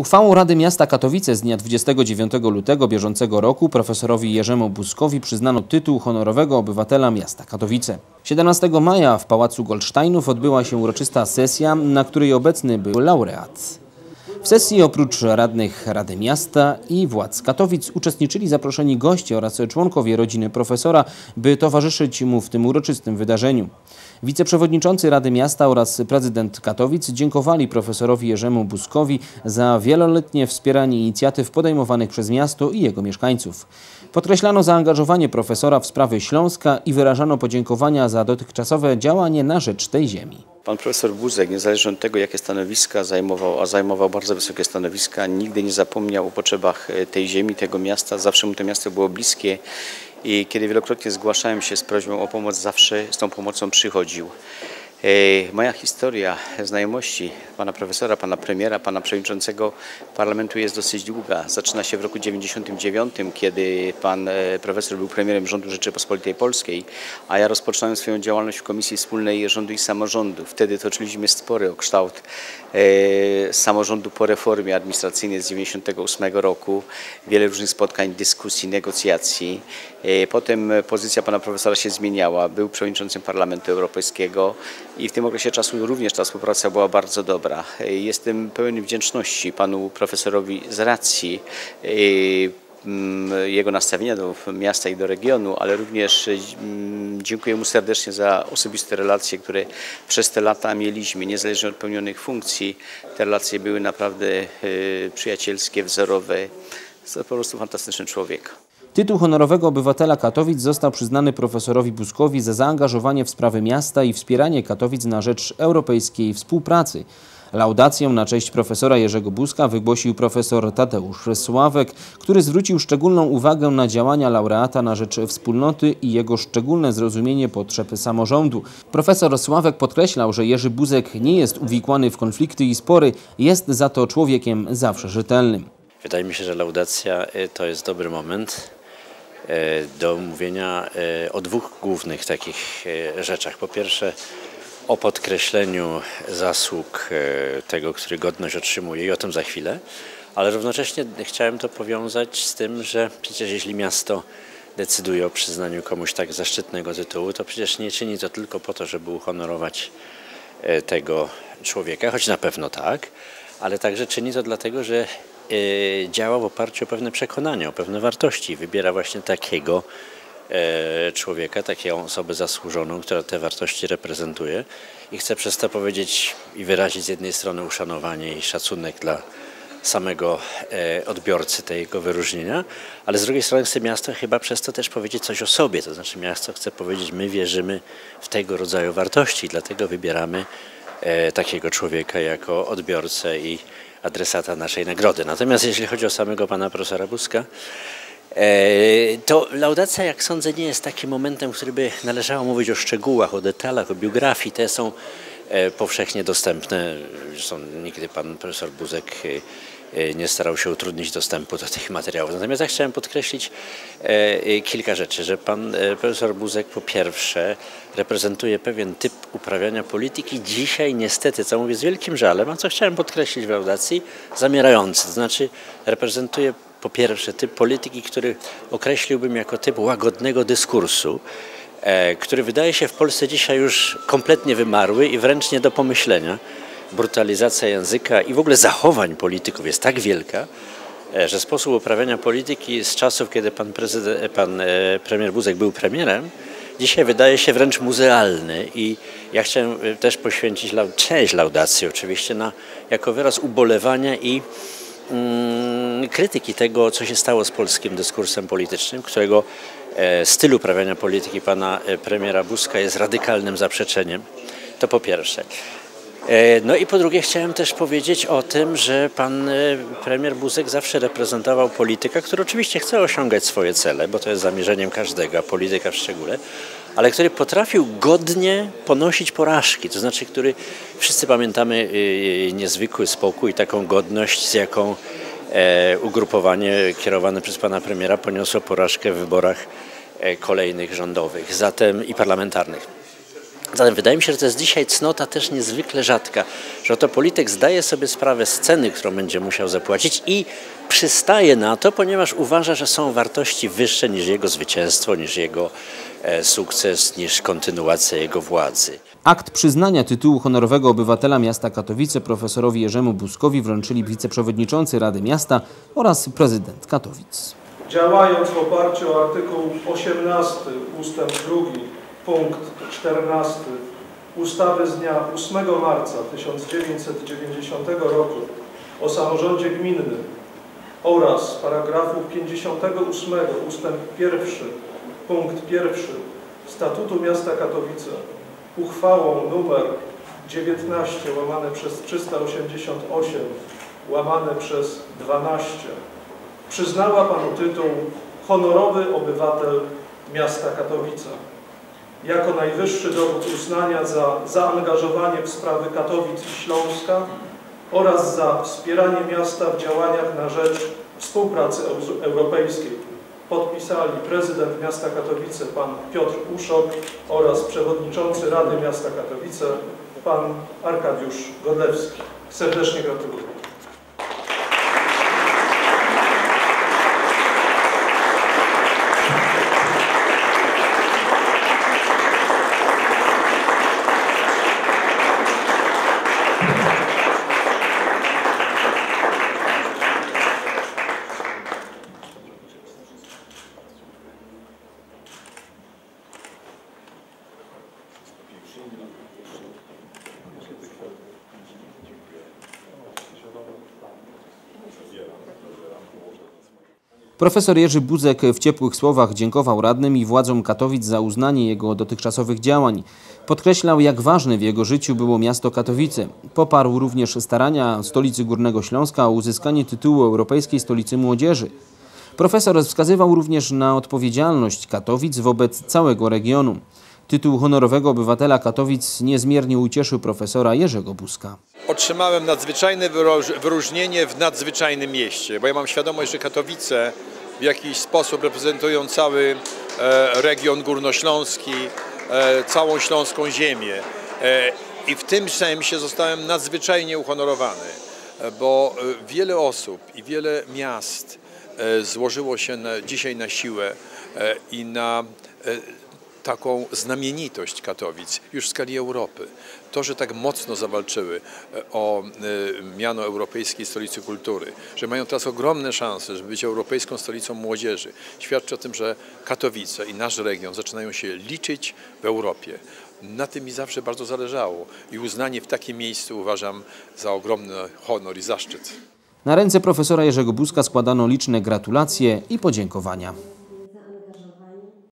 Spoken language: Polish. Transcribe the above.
Uchwałą Rady Miasta Katowice z dnia 29 lutego bieżącego roku profesorowi Jerzemu Buzkowi przyznano tytuł honorowego obywatela miasta Katowice. 17 maja w Pałacu Goldsteinów odbyła się uroczysta sesja, na której obecny był laureat. W sesji oprócz radnych Rady Miasta i władz Katowic uczestniczyli zaproszeni goście oraz członkowie rodziny profesora, by towarzyszyć mu w tym uroczystym wydarzeniu. Wiceprzewodniczący Rady Miasta oraz prezydent Katowic dziękowali profesorowi Jerzemu Buzkowi za wieloletnie wspieranie inicjatyw podejmowanych przez miasto i jego mieszkańców. Podkreślano zaangażowanie profesora w sprawy Śląska i wyrażano podziękowania za dotychczasowe działanie na rzecz tej ziemi. Pan profesor Buzek, niezależnie od tego, jakie stanowiska zajmował, a zajmował bardzo wysokie stanowiska, nigdy nie zapomniał o potrzebach e, tej ziemi, tego miasta. Zawsze mu to miasto było bliskie i kiedy wielokrotnie zgłaszałem się z prośbą o pomoc, zawsze z tą pomocą przychodził. Moja historia znajomości pana profesora, pana premiera, pana przewodniczącego parlamentu jest dosyć długa. Zaczyna się w roku 99, kiedy pan e, profesor był premierem rządu Rzeczypospolitej Polskiej, a ja rozpoczynałem swoją działalność w Komisji Wspólnej Rządu i Samorządu. Wtedy toczyliśmy spory o kształt e, samorządu po reformie administracyjnej z 98 roku. Wiele różnych spotkań, dyskusji, negocjacji. E, potem pozycja pana profesora się zmieniała. Był przewodniczącym Parlamentu Europejskiego i w tym okresie czasu również ta współpraca była bardzo dobra. Jestem pełen wdzięczności panu profesorowi z racji mm, jego nastawienia do miasta i do regionu, ale również mm, dziękuję mu serdecznie za osobiste relacje, które przez te lata mieliśmy, niezależnie od pełnionych funkcji. Te relacje były naprawdę przyjacielskie, wzorowe. To po prostu fantastyczny człowiek. Tytuł honorowego obywatela Katowic został przyznany profesorowi Buzkowi za zaangażowanie w sprawy miasta i wspieranie Katowic na rzecz europejskiej współpracy. Laudację na cześć profesora Jerzego Buzka wygłosił profesor Tadeusz Sławek, który zwrócił szczególną uwagę na działania laureata na rzecz wspólnoty i jego szczególne zrozumienie potrzeb samorządu. Profesor Sławek podkreślał, że Jerzy Buzek nie jest uwikłany w konflikty i spory, jest za to człowiekiem zawsze rzetelnym. Wydaje mi się, że laudacja y, to jest dobry moment do mówienia e, o dwóch głównych takich e, rzeczach. Po pierwsze o podkreśleniu zasług tego, który godność otrzymuje i o tym za chwilę, ale równocześnie chciałem to powiązać z tym, że przecież jeśli miasto decyduje o przyznaniu komuś tak zaszczytnego tytułu, to przecież nie czyni to tylko po to, żeby uhonorować tego człowieka, choć na pewno tak, ale także czyni to dlatego, że E, działa w oparciu o pewne przekonania, o pewne wartości. Wybiera właśnie takiego e, człowieka, taką osobę zasłużoną, która te wartości reprezentuje i chce przez to powiedzieć i wyrazić z jednej strony uszanowanie i szacunek dla samego e, odbiorcy tego wyróżnienia, ale z drugiej strony chce miasto chyba przez to też powiedzieć coś o sobie, to znaczy miasto chce powiedzieć, my wierzymy w tego rodzaju wartości, dlatego wybieramy takiego człowieka jako odbiorcę i adresata naszej nagrody. Natomiast jeśli chodzi o samego pana profesora Buzka, e, to laudacja, jak sądzę, nie jest takim momentem, w którym by należało mówić o szczegółach, o detalach, o biografii. Te są e, powszechnie dostępne. Zresztą nigdy pan profesor Buzek e, nie starał się utrudnić dostępu do tych materiałów. Natomiast ja chciałem podkreślić kilka rzeczy, że pan profesor Buzek po pierwsze reprezentuje pewien typ uprawiania polityki. Dzisiaj niestety, co mówię z wielkim żalem, a co chciałem podkreślić w audacji, zamierający. To znaczy reprezentuje po pierwsze typ polityki, który określiłbym jako typ łagodnego dyskursu, e, który wydaje się w Polsce dzisiaj już kompletnie wymarły i wręcz nie do pomyślenia. Brutalizacja języka i w ogóle zachowań polityków jest tak wielka, e, że sposób uprawiania polityki z czasów, kiedy pan, prezydent, pan e, premier Buzek był premierem, dzisiaj wydaje się wręcz muzealny i ja chciałem też poświęcić część laudacji oczywiście na, jako wyraz ubolewania i mm, krytyki tego, co się stało z polskim dyskursem politycznym, którego e, styl uprawiania polityki pana e, premiera Buzka jest radykalnym zaprzeczeniem. To po pierwsze. E, no i po drugie chciałem też powiedzieć o tym, że pan e, premier Buzek zawsze reprezentował polityka, który oczywiście chce osiągać swoje cele, bo to jest zamierzeniem każdego, a polityka w szczególe, ale który potrafił godnie ponosić porażki, to znaczy, który wszyscy pamiętamy e, niezwykły spokój, taką godność, z jaką ugrupowanie kierowane przez pana premiera poniosło porażkę w wyborach kolejnych rządowych zatem i parlamentarnych. Zatem wydaje mi się, że to jest dzisiaj cnota też niezwykle rzadka, że oto polityk zdaje sobie sprawę z ceny, którą będzie musiał zapłacić i przystaje na to, ponieważ uważa, że są wartości wyższe niż jego zwycięstwo, niż jego e, sukces, niż kontynuacja jego władzy. Akt przyznania tytułu honorowego obywatela miasta Katowice profesorowi Jerzemu Buzkowi wręczyli wiceprzewodniczący Rady Miasta oraz prezydent Katowic. Działając w oparciu o artykuł 18 ustęp 2 punkt 14 ustawy z dnia 8 marca 1990 roku o samorządzie gminnym oraz paragrafu 58 ustęp 1 punkt 1 Statutu Miasta Katowice uchwałą numer 19 łamane przez 388 łamane przez 12 przyznała Panu tytuł Honorowy Obywatel Miasta Katowice. Jako najwyższy dowód uznania za zaangażowanie w sprawy Katowic i Śląska oraz za wspieranie miasta w działaniach na rzecz współpracy eu- europejskiej podpisali prezydent miasta Katowice pan Piotr Uszok oraz przewodniczący Rady Miasta Katowice pan Arkadiusz Godlewski. Serdecznie gratuluję. Profesor Jerzy Buzek w ciepłych słowach dziękował radnym i władzom Katowic za uznanie jego dotychczasowych działań. Podkreślał, jak ważne w jego życiu było miasto Katowice. Poparł również starania stolicy Górnego Śląska o uzyskanie tytułu Europejskiej Stolicy Młodzieży. Profesor wskazywał również na odpowiedzialność Katowic wobec całego regionu. Tytuł honorowego obywatela Katowic niezmiernie ucieszył profesora Jerzego Buzka. Otrzymałem nadzwyczajne wyróżnienie w nadzwyczajnym mieście, bo ja mam świadomość, że Katowice w jakiś sposób reprezentują cały e, region górnośląski, e, całą śląską ziemię. E, I w tym sensie zostałem nadzwyczajnie uhonorowany, bo wiele osób i wiele miast złożyło się dzisiaj na siłę i na taką znamienitość Katowic już w skali Europy. To, że tak mocno zawalczyły e, o e, miano Europejskiej Stolicy Kultury, że mają teraz ogromne szanse, żeby być Europejską Stolicą Młodzieży, świadczy o tym, że Katowice i nasz region zaczynają się liczyć w Europie. Na tym mi zawsze bardzo zależało i uznanie w takim miejscu uważam za ogromny honor i zaszczyt. Na ręce profesora Jerzego Buzka składano liczne gratulacje i podziękowania.